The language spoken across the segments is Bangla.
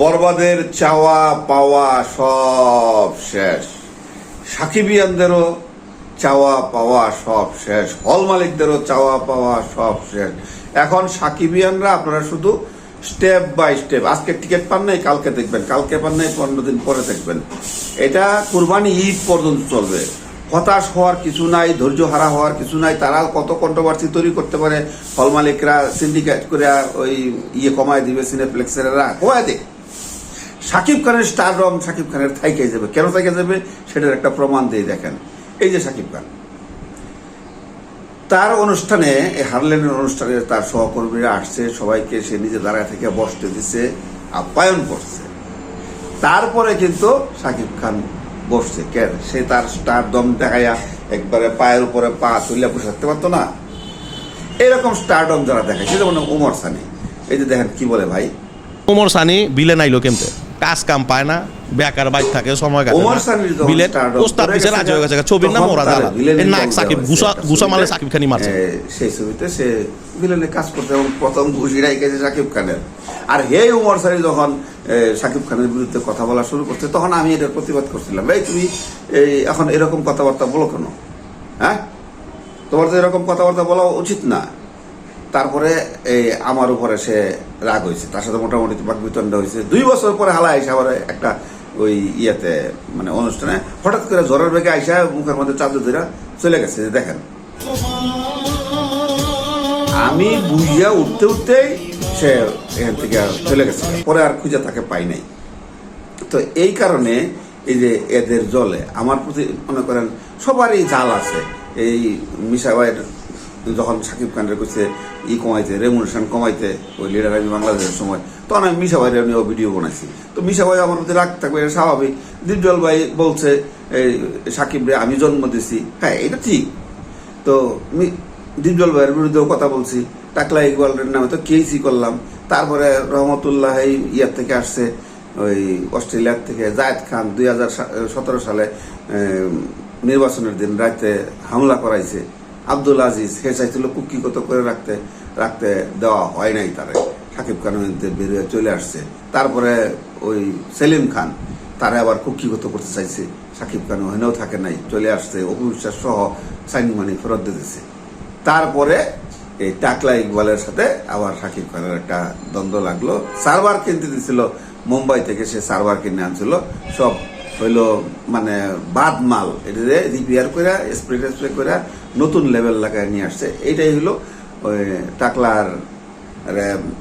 বরবাদের চাওয়া পাওয়া সব শেষ। সাকিবিয়ানদেরও চাওয়া পাওয়া সব শেষ। হল মালিকদেরও চাওয়া পাওয়া সব শেষ। এখন সাকিবিয়ানরা আপনারা শুধু স্টেপ বাই স্টেপ, আজকে টিকিট পান নাই, কালকে দেখবেন, কালকে পান নাই, পনেরো দিন পরে দেখবেন। এটা কুরবানি ঈদ পর্যন্ত চলবে। হতাশ হওয়ার কিছু নাই, ধৈর্য হারা হওয়ার কিছু নাই তারা কত কন্ট্রোভার্সি তৈরি করতে পারে, হল মালিকরা সিন্ডিকেট করে ওই ইয়ে কমায় দিবে সিনেপ্লেক্সেরা কমায় দেখ সাকিব খানের স্টার রং সাকিব খানের থাইকে যাবে। কেন থাইকে যাবে? সেটার একটা প্রমাণ দিয়ে দেখেন। এই যে সাকিব খান। তার অনুষ্ঠানে, এই হারলেনের অনুষ্ঠানে তার সহকর্মীরা আসছে, সবাইকে সে নিজে দাঁড়ায় থেকে বসতে দিছে আপ্যায়ন করছে। তারপরে কিন্তু সাকিব খান বসছে। কেন? সে তার স্টার দম দেখাইয়া একবারে পায়ের উপরে পা তুলিয়া বসে থাকতে পারতো না। এরকম স্টারডম যারা দেখায়, সে যেমন উমর সানি। এই যে দেখেন কি বলে ভাই? ওমর সানি বিলে নাইলো কেমতে? কাজ কাম পায় না বেকার বাইক থাকে সময় কাটে বিলেট প্রস্তাব দিছে রাজি হয়ে গেছে ছবির নাম ওরা এর নাক সাকিব গুসা গুসা মালে সাকিব খানি মারছে। সেই ছবিতে সে ভিলেনে কাজ করতে এবং প্রথম ঘুষি রাইকেছে সাকিব খানের। আর হে উমর সারি যখন সাকিব খানের বিরুদ্ধে কথা বলা শুরু করছে তখন আমি এটার প্রতিবাদ করছিলাম ভাই তুমি এই এখন এরকম কথাবার্তা বলো কেন? হ্যাঁ? তোমার তো এরকম কথাবার্তা বলা উচিত না। তারপরে এই আমার উপরে সে রাগ হয়েছে। তার সাথে মোটামুটি বাকবিতণ্ড হয়েছে। দুই বছর পরে হালা আইসা আবার একটা ওই ইয়েতে মানে অনুষ্ঠানে হঠাৎ করে জ্বরের বেগে আইসা মুখের মধ্যে চাদর ধরে চলে গেছে, যে দেখেন। আমি বুঝিয়া উঠতে উঠতেই সে এখান থেকে আর চলে গেছে। পরে আর খুঁজে তাকে পাই নাই। তো এই কারণে এই যে এদের জলে আমার প্রতি মনে করেন সবারই জাল আছে। এই মিশা ভাইয়ের যখন সাকিব খানের কাছে ই কমাইতে রেমুনেশন কমাইতে ওই লিডার আমি বাংলাদেশের সময়, তখন আমি মিশা ভাইয়ের নিয়েও ভিডিও বানাইছি। তো মিশা ভাই আমার প্রতি রাগ থাকবে, এটা স্বাভাবিক। দীপজল ভাই বলছে, এই সাকিব রে, আমি জন্ম দিছি। হ্যাঁ এটা ঠিক। তো দীপজল ভাইয়ের বিরুদ্ধেও কথা বলছি। টাকলা ইকবালের নামে তো কেসি করলাম। তারপরে রহমতুল্লাহ এই ইয়ার থেকে আসছে, ওই অস্ট্রেলিয়ার থেকে জায়েদ খান, দুই হাজার সতেরো সালে নির্বাচনের দিন রাতে হামলা করাইছে। আব্দুল আজিজ, সে চাইছিল কুক্ষিগত করে রাখতে রাখতে দেওয়া হয় নাই তারে। সাকিব খান বেরিয়ে চলে আসছে। তারপরে ওই সেলিম খান, তারা আবার কুক্ষিগত করতে চাইছে। সাকিব খান ওখানেও থাকে নাই, চলে আসছে, অপবিশ্বাস সহ সাইন মানি ফেরত দিতেছে তারপরে এই টাকলা ইকবালের সাথে আবার সাকিব খানের একটা দ্বন্দ্ব লাগল। সার্ভার কিনতে দিছিল, মুম্বাই থেকে সে সার্ভার কিনে আনছিল, সব হইল মানে বাদ মাল, এটা রিপেয়ার করে স্প্রে স্প্রে করে নতুন লেভেল লাগায় নিয়ে আসছে। এইটাই হলো ওই টাকলার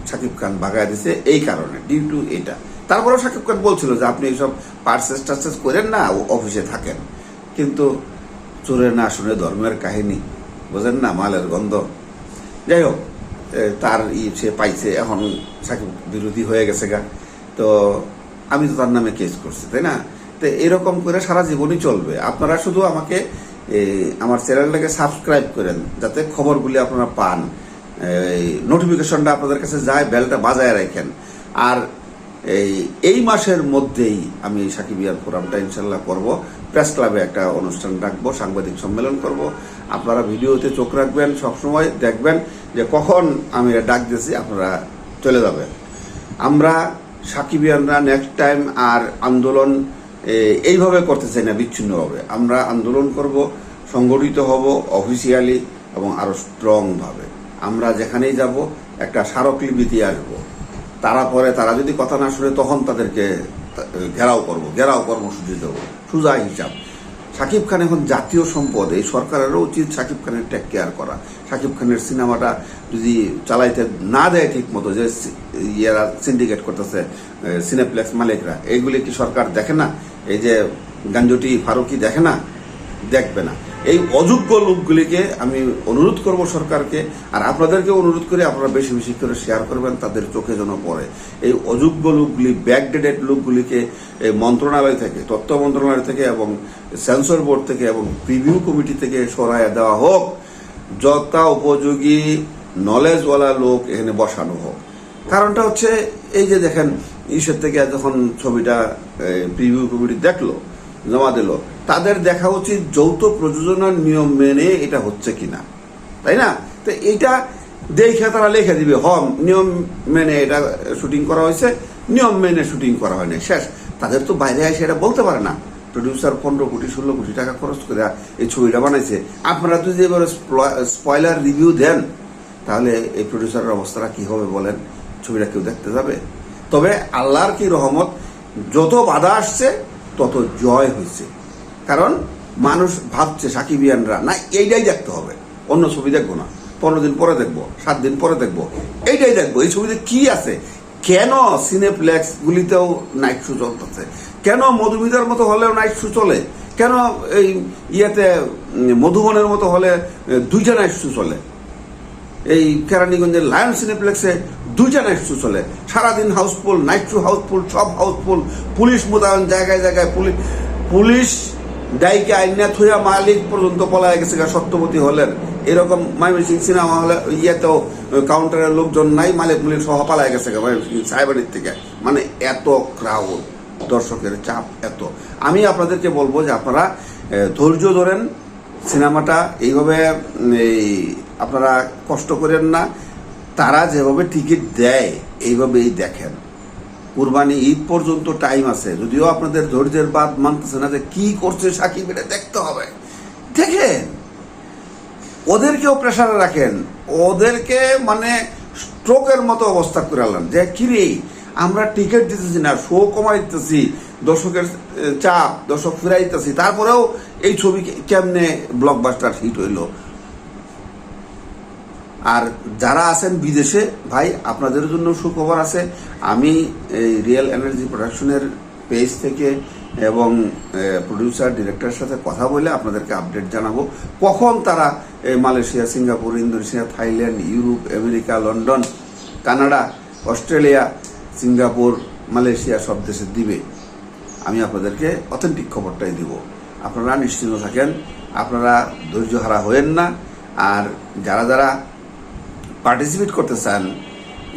সাকিব খান বাগায় দিছে এই কারণে ডিউ টু এটা। তারপরেও সাকিব খান বলছিল যে আপনি এইসব পার্সেস টার্সেস করেন না অফিসে থাকেন। কিন্তু চোরে না শুনে ধর্মের কাহিনী, বোঝেন না, মালের গন্ধ। যাই হোক তার ই সে পাইছে, এখন সাকিব বিরোধী হয়ে গেছে গা। তো আমি তো তার নামে কেস করছি, তাই না? তো এরকম করে সারা জীবনই চলবে। আপনারা শুধু আমাকে আমার চ্যানেলটাকে সাবস্ক্রাইব করেন, যাতে খবরগুলি আপনারা পান। নোটিফিকেশনটা আপনাদের কাছে যায় বেলটা বাজায় রাখেন। আর এই এই মাসের মধ্যেই আমি সাকিবিয়ার ফোরামটা ইনশাল্লাহ করব। প্রেস ক্লাবে একটা অনুষ্ঠান রাখব, সাংবাদিক সম্মেলন করব। আপনারা ভিডিওতে চোখ রাখবেন, সবসময় দেখবেন যে কখন আমি ডাক দিয়েছি, আপনারা চলে যাবেন। আমরা সাকিবিয়ানরা নেক্সট টাইম আর আন্দোলন এইভাবে করতে চাই না, বিচ্ছিন্নভাবে। আমরা আন্দোলন করব, সংগঠিত হব অফিসিয়ালি এবং আরও স্ট্রং ভাবে আমরা যেখানেই যাব, একটা স্মারকলিপি দিয়ে আসব। তারা পরে, তারা যদি কথা না শুনে, তখন তাদেরকে ঘেরাও করব, ঘেরাও কর্মসূচি দেবো, সুজা হিসাব। সাকিব খান এখন জাতীয় সম্পদ, এই সরকারেরও উচিত সাকিব খানের টেক কেয়ার করা। সাকিব খানের সিনেমাটা যদি চালাইতে না দেয় ঠিক মতো যে ইয়েরা সিন্ডিকেট করতেছে সিনেপ্লেক্স মালিকরা। এইগুলি কি সরকার দেখে না? এই যে গাঞ্জটি, ফারুকি দেখে না? দেখবে না। এই অযোগ্য লোকগুলিকে আমি অনুরোধ করব সরকারকে, আর আপনাদেরকে অনুরোধ করে আপনারা বেশি বেশি করে শেয়ার করবেন, তাদের চোখে যেন পড়ে। এই অযোগ্য লোকগুলি ব্যাকডেটেড লোকগুলিকে এই মন্ত্রণালয় থেকে, তথ্য মন্ত্রণালয় থেকে এবং সেন্সর বোর্ড থেকে এবং প্রিভিউ কমিটি থেকে সরাইয়া দেওয়া হোক, যথা উপযোগী নলেজওয়ালা লোক এখানে বসানো হোক। কারণটা হচ্ছে, এই যে দেখেন ইসের থেকে যখন ছবিটা প্রিভিউ কমিটি দেখল, জমা দিল, তাদের দেখা উচিত যৌথ প্রযোজনার নিয়ম মেনে এটা হচ্ছে কিনা। তাই না? তো এটা দেখে তারা লিখে দিবে হম নিয়ম মেনে এটা শুটিং করা হয়েছে, নিয়ম মেনে শুটিং করা হয়নি, শেষ। তাদের তো বাইরে এসে এটা বলতে পারে না। প্রডিউসার পনেরো কোটি, ষোলো কোটি টাকা খরচ করে এই ছবিটা বানাইছে। আপনারা যদি এবার স্পয়লার রিভিউ দেন, তাহলে এই প্রডিউসারের অবস্থাটা কি হবে বলেন? ছবিটা কেউ দেখতে যাবে? তবে আল্লাহর কি রহমত, যত বাধা আসছে, তত জয় হয়েছে। কারণ মানুষ ভাবছে সাকিবিয়ানরা, না, এইটাই দেখতে হবে। অন্য ছবি দেখব না। পনেরো দিন পরে দেখব, সাত দিন পরে দেখব। এইটাই দেখব। এই ছবিতে কি আছে? কেন সিনেপ্লেক্স গুলিতেও নাইট শো চলতেছে? কেন মধুমিতার মতো হলেও নাইট শো চলে? কেন এই ইয়েতে মধুবনের মতো হলে, দুইটা নাইট শো চলে? এই কেরানীগঞ্জের লায়ন সিনেপ্লেক্সে দুইটা নাইট চলে। সারাদিন house full night house full, সব হাউসফুল। পুলিশ মোতায়েন জায়গায় জায়গায় পুলিশ পুলিশ ডাইকে আইনা থুয়া মালিক পর্যন্ত পলায় গেছে সত্যবতী হলের। এরকম ময়মনসিং সিনেমা হলে ইয়েতেও কাউন্টারের লোকজন নাই, মালিক মুলিক সহ পালায় গেছে ময়মনসিং সাইবাড়ির থেকে। মানে এত ক্রাউড দর্শকের চাপ এত। আমি আপনাদেরকে বলব যে আপনারা ধৈর্য ধরেন, সিনেমাটা এইভাবে এই আপনারা কষ্ট করেন না। তারা যেভাবে টিকিট দেয়, এইভাবেই দেখেন। কুরবানি ঈদ পর্যন্ত টাইম আছে। যদিও আপনাদের ধৈর্যের বাদ মানতেছে না যে কি করছে সাকিব, এটা দেখতে হবে। দেখেন, ওদেরকেও প্রেশারে রাখেন। ওদেরকে মানে স্ট্রোকের মতো অবস্থা করে আনলেন। যে, কিরে, আমরা টিকিট দিতেছি না, শো কমাইতেছি দর্শকের চাপ, দর্শক ফিরাইতেছি তারপরেও এই ছবি কেমনে ব্লকবাস্টার হিট হইল? আর যারা আছেন বিদেশে, ভাই, আপনাদের জন্য সুখবর আছে, আমি এই রিয়েল এনার্জি প্রোডাকশনের পেজ থেকে এবং প্রডিউসার ডিরেক্টরের সাথে কথা বলে আপনাদেরকে আপডেট জানাব কখন তারা Malaysia, Singapore, Indonesia, Thailand, Europe, America, London, Canada, Australia, Singapore, Malaysia সব দেশে দিবে। আমি আপনাদেরকে অথেন্টিক খবরটাই দিব। আপনারা নিশ্চিন্ত থাকেন, আপনারা ধৈর্য হারা হয়েন না, আর যারা যারা পার্টিসিপেট করতে চান,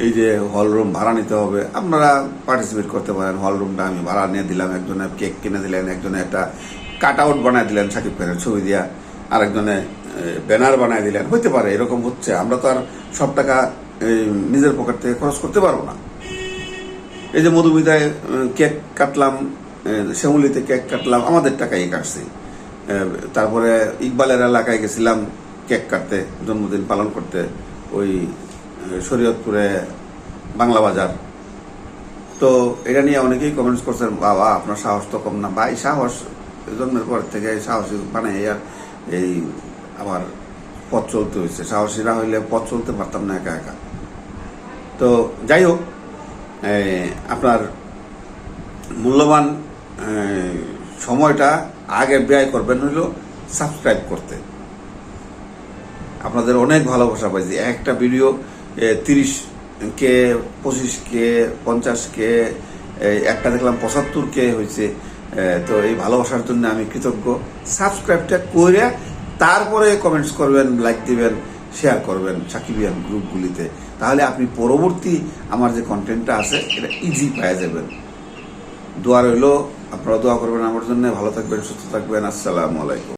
এই যে হল রুম ভাড়া নিতে হবে, আপনারা পার্টিসিপেট করতে পারেন। হল রুমটা আমি ভাড়া নিয়ে দিলাম, একজনে কেক কিনে দিলেন, একজনে একটা কাট আউট বানায় দিলেন সাকিব খানের ছবি দিয়া, আরেকজনে ব্যানার বানায় দিলেন। হইতে পারে, এরকম হচ্ছে। আমরা তো আর সব টাকা নিজের পকেট থেকে খরচ করতে পারব না। এই যে মধুমিতায় কেক কাটলাম শ্যামলিতে কেক কাটলাম, আমাদের টাকাই কাটছি। তারপরে ইকবালের এলাকায় গেছিলাম কেক কাটতে, জন্মদিন পালন করতে। ওই শরীয়তপুরে বাংলা বাজার। তো এটা নিয়ে অনেকেই কমেন্টস করছেন, বাবা, আপনার সাহস তো কম না। ভাই, সাহস, জন্মের পর থেকে সাহসী মানে আর এই আমার পথ চলতে হয়েছে সাহসী না হইলে পথ চলতে পারতাম না একা একা। তো যাই হোক আপনার মূল্যবান সময়টা আগে ব্যয় করবেন হইল সাবস্ক্রাইব করতে। আপনাদের অনেক ভালোবাসা পাইছি। একটা ভিডিও তিরিশ কে, পঁচিশ কে, পঞ্চাশ কে একটা দেখলাম পঁচাত্তর কে হয়েছে তো এই ভালোবাসার জন্য আমি কৃতজ্ঞ। সাবস্ক্রাইবটা করে তারপরে কমেন্টস করবেন লাইক দিবেন শেয়ার করবেন সাকিবিয়ান গ্রুপগুলিতে তাহলে আপনি পরবর্তী আমার যে কন্টেন্টটা আছে, এটা ইজি পেয়ে যাবেন। দোয়া রইল, আপনারা দোয়া করবেন আমার জন্য। ভালো থাকবেন, সুস্থ থাকবেন। আসসালামু আলাইকুম।